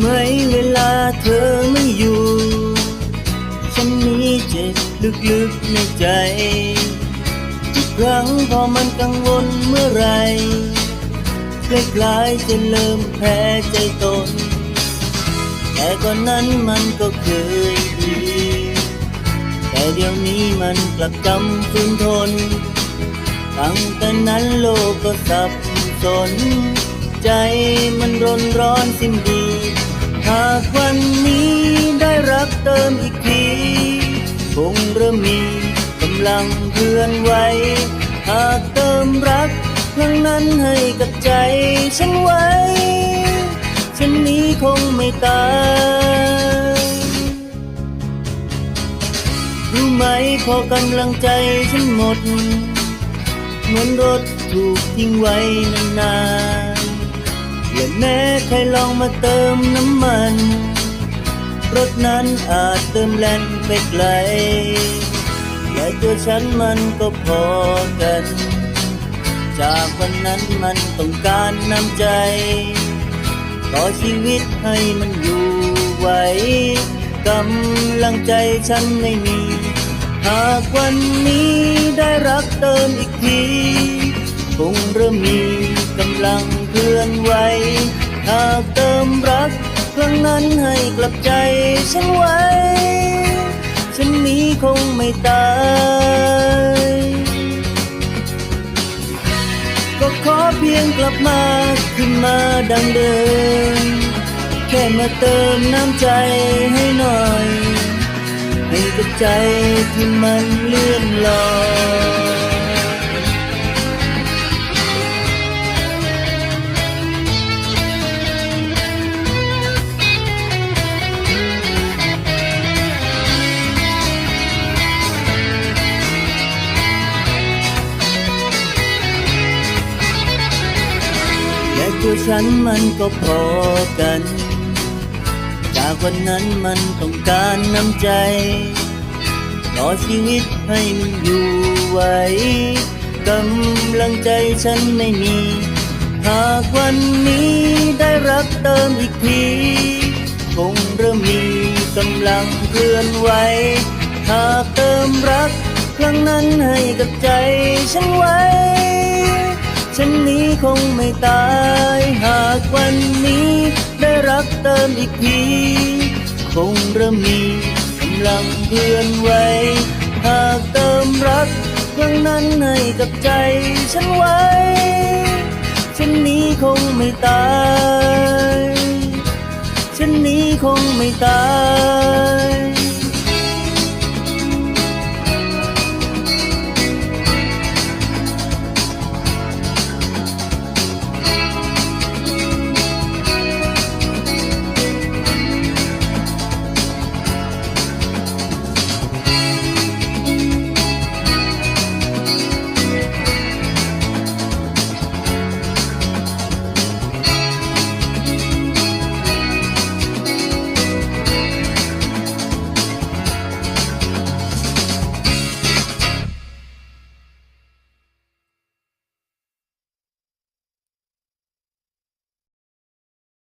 ไม่เวลาเธอไม่อยู่ ฉันนี้เจ็บลึกๆในใจ ทุกครั้งพอมันกังวลเมื่อไรคล้ายๆจะเริ่มแพ้ใจตน แต่ก่อนนั้นมันก็เคยดี แต่เดี๋ยวนี้มันกลับจำสุนทน ตั้งแต่นั้นโลกก็สับสน ใจมันร้อนร้อนสิ้นดีากวันนี้ได้รักเติมอีกที คงเริ่มมีกำลังเคลื่อนไหวหากเติมรักครั้งนั้นให้กับใจฉันไว้ ฉันนี้คงไม่ตายรู้ไหมพอกำลังใจฉันหมด เหมือนรถถูกทิ้งไว้นานๆและแม้ใครลองมาเติมน้ำมัน รถนั้นอาจเติมแล่นไปไกลและตัวฉันมันก็พอกัน จากวันนั้นมันต้องการน้ำใจ ต่อชีวิตให้มันอยู่ไหวกำลังใจฉันไม่มี หากวันนี้ได้รักเติมอีกทีคงเริ่มมีกำลังเคลื่อนไหวหากเติมรักครั้งนั้นให้กลับใจ ฉันไว้ ฉันนี้คงไม่ตาย ก็ขอเพียงกลับมาขึ้นมาดังเดิม แค่มาเติมน้ำใจให้หน่อย ให้กับใจที่มันเลื่อนลอย ตัวฉันมันก็พอกัน จากวันนั้นมันต้องการน้ำใจต่อชีวิตให้มันอยู่ไหวกำลังใจฉันไม่มี หากวันนี้ได้รักเติมอีกทีคงเริ่มมีกำลังเคลื่อนไหวหากเติมรักครั้งนั้นให้กับใจฉันไว้ ฉันนี้คงไม่ตาย หากวันนี้ได้รักเติมอีกทีคงเริ่มมีกำลังเคลื่อนไหวหากเติมรักครั้งนั้นให้กับใจฉันไว้ ฉันนี้คงไม่ตาย ฉันนี้คงไม่ตาย